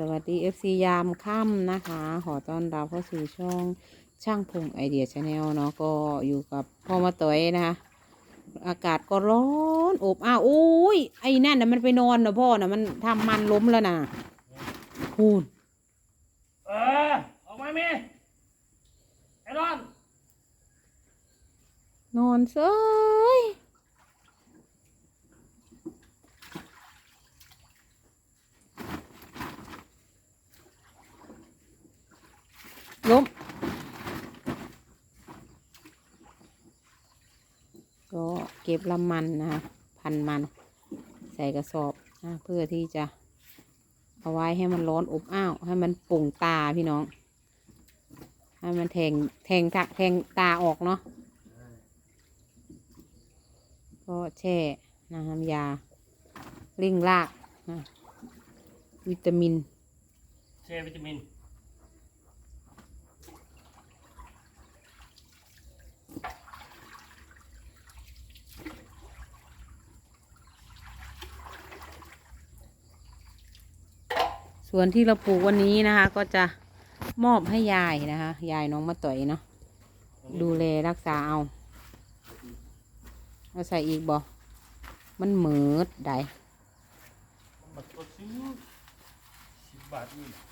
สวัสดี FC ยามค่ำนะคะ ขอต้อนรับเข้าสู่ช่องช่างพงไอเดียชาแนลเนาะก็อยู่กับพ่อมาต่อยนะคะ อากาศก็ร้อนอบอ้าวอุ้ยไอ้นั่นนะมันไปนอนนะพ่อนะมันทำมันล้มแล้วนะพูนเออออกมาเมย์ไอ้รอน นอนเซย ล้มก็เก็บลำมันนะคะพันมันใส่กระสอบนะเพื่อที่จะเอาไว้ให้มันร้อนอบอ้าว ให้มันปุ่งตาพี่น้อง ให้มันแทงแทงตาแทงตาออกเนาะก็แช่นะน้ำยาเร่งรากนะวิตามินเชวิตามิน วนที่เราปลูกวันนี้นะคะ ก็จะมอบให้ยายนะคะ ยายน้องมาต่อยเนาะดูแลรักษาเอาเอาใส่อีกบ่มันเหมือดได้สิบบาทนี่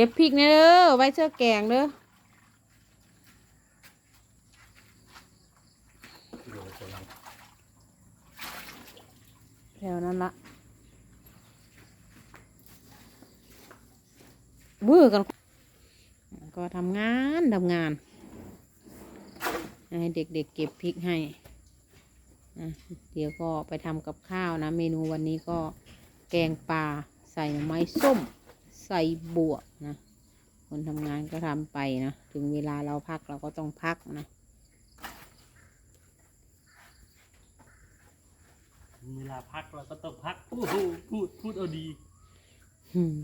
ก็บพริกเนยเด้อไว้เชื่อแกงเด้อแถวนั้นละบื่อกัน ก็ทำงานทำงาน ให้เด็กๆเก็บพริกให้ เดี๋ยวก็ไปทำกับข้าวนะ เมนูวันนี้ก็แกงปลาใส่หน่อไม้ส้ม ใส่บวกนะ คนทำงานก็ทำไปนะ ถึงเวลาเราพักเราก็ต้องพักนะ เวลาพักเราก็ต้องพักโอ้โหพูดพูดเอาดี อืม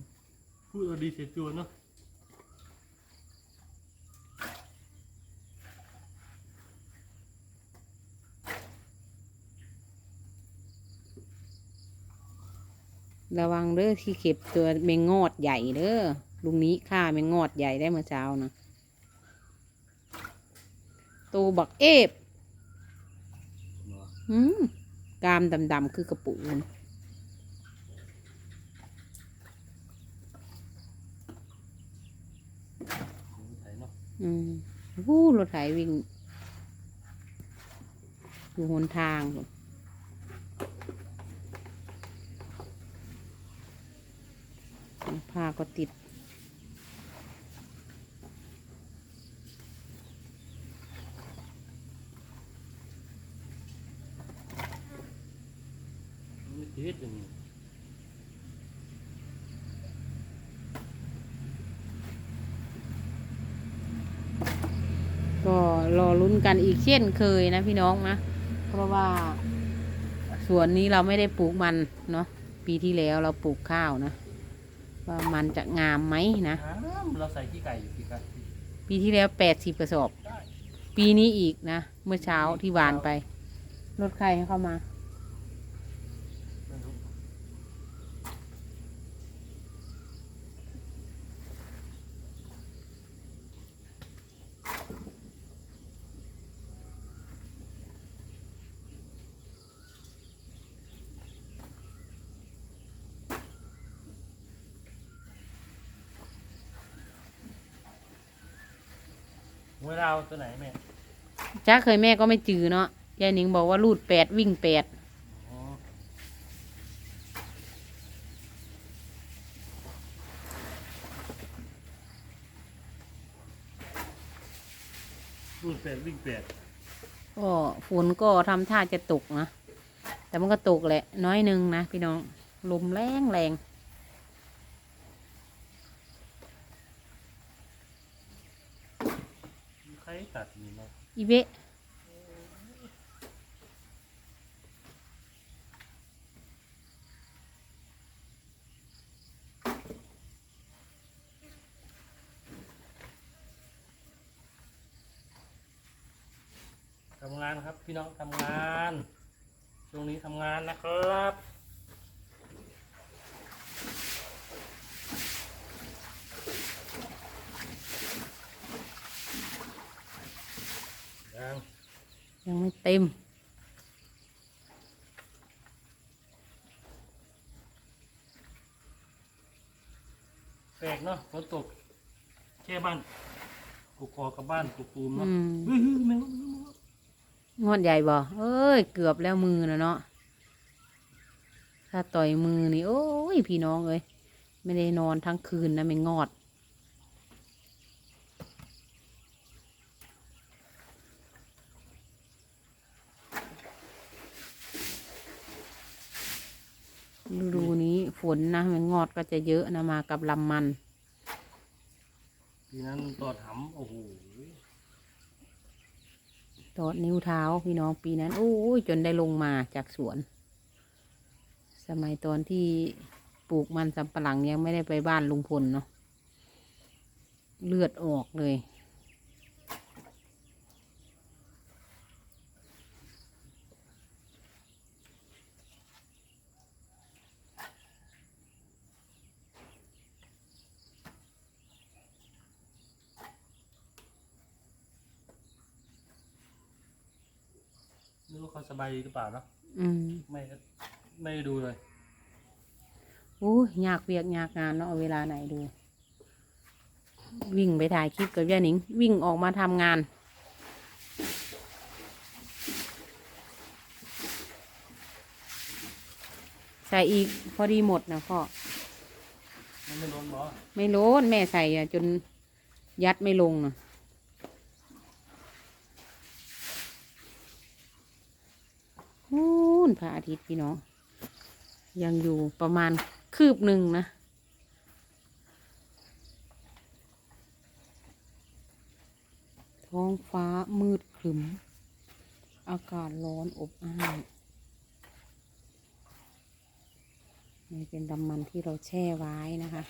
พูดเอาดีเสียจวนเนาะ ระวังเด้อที่เก็บตัวแมงงอดใหญ่เด้อลุงนี้ฆ่าแมงงอดใหญ่ได้เมื่อเช้านะตัวบักเอฟอืมกามดำๆคือกระปุกมันอืมวู้รถไถวิ่งอยู่หนทางพุ่น ผ้าก็ติดมันไม่ติดอย่างนี้ก็รอลุ้นกันอีกเช่นเคยนะพี่น้องนะ เพราะว่าสวนนี้เราไม่ได้ปลูกมันเนาะปีที่แล้วเราปลูกข้าวนะ ว่ามันจะงามไหมนะอ้าวเราใส่ขี้ไก่อยู่ขี้ไก่ปีที่แล้วแปดสิบกระสอบได้ปีนี้อีกนะ เมื่อเช้าที่หวานไป รถใครให้เข้ามา ไม่รู้ เวลาเอาตัวไหนแม่จ้าเคยแม่ก็ไม่จือเนาะยายหนิงบอกว่ารูดแปดวิ่งแปดอ๋อรูดแปดวิ่งแปดก็ฝนก็ทำท่าจะตกนะ แต่มันก็ตกแหละ น้อยหนึงนะพี่น้อง ลมแรงแรงใอีเบทำงานครับพี่น้องทำงาน ช่วงนี้ทำงานนะครับ เต็ม แปลกเนาะฝนตก แค่บ้านกูกอกับบ้านกูปูมเนาะอืม เฮ้ยเฮ้ยแมงมุมงวดใหญ่บ่เอ้ย เกือบแล้วมือนะเนาะ ถ้าต่อยมือนี่ โอ้ย พี่น้องเอ้ย ไม่ได้นอนทั้งคืนนะไม่งอด ฤดูนี้ฝนนะมันงอดก็จะเยอะนะมากับลำมัน ทีนั้นตอดหำโอ้โหตอดนิ้วเท้าพี่น้องปีนั้น โอ้ยจนได้ลงมาจากสวน สมัยตอนที่ปลูกมันสำปะหลังยังไม่ได้ไปบ้านลุงพลเนาะเลือดออกเลย ไม่รู้เขา สบายดีหรือเปล่าเนาะอืมไม่ไม่ได้ดูเลยโอ้ยยากเวียกยากงานเนาะเอาเวลาไหนดู วิ่งไปถ่ายคลิปกับย่าหนิง วิ่งออกมาทำงานใส่อีกพอดีหมดนะพ่อมันไม่โดนบอไม่โลนแม่ใส่อะจนยัดไม่ลงนะู้นพระอาทิตย์พี่น้อง ยังอยู่ประมาณคืบหนึ่งนะ ท้องฟ้ามืดครึม อากาศร้อนอบอ้าวนี่เป็นดำมันที่เราแช่ไว้นะคะ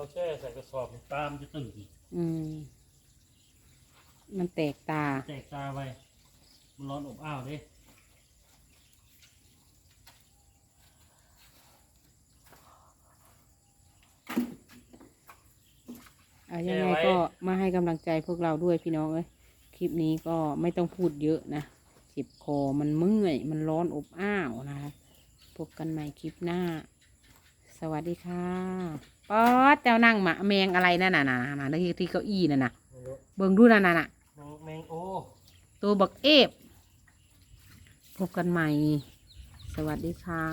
เราแช่ใส่กระสอบตามจะตื่นอืม มันแตกตา แตกตาไปมันร้อนอบอ้าวดิอะยังไงก็มาให้กำลังใจพวกเราด้วยพี่น้องเอ้ยคลิปนี้ก็ไม่ต้องพูดเยอะนะเจ็บคอมันเมื่อย มันร้อนอบอ้าวนะคะพบกันใหม่คลิปหน้า สวัสดีค่ะป๊อดเจ้านั่งหมาแมงอะไรนั่นน่ะน่ะน่ะน่ะที่ที่เก้าอี้น่ะน่ะไม่รู้เบิ่งดูน่ะน่ะน่ะแมงแมงโอ้ตัวบักเอฟพบกันใหม่ สวัสดีค่ะ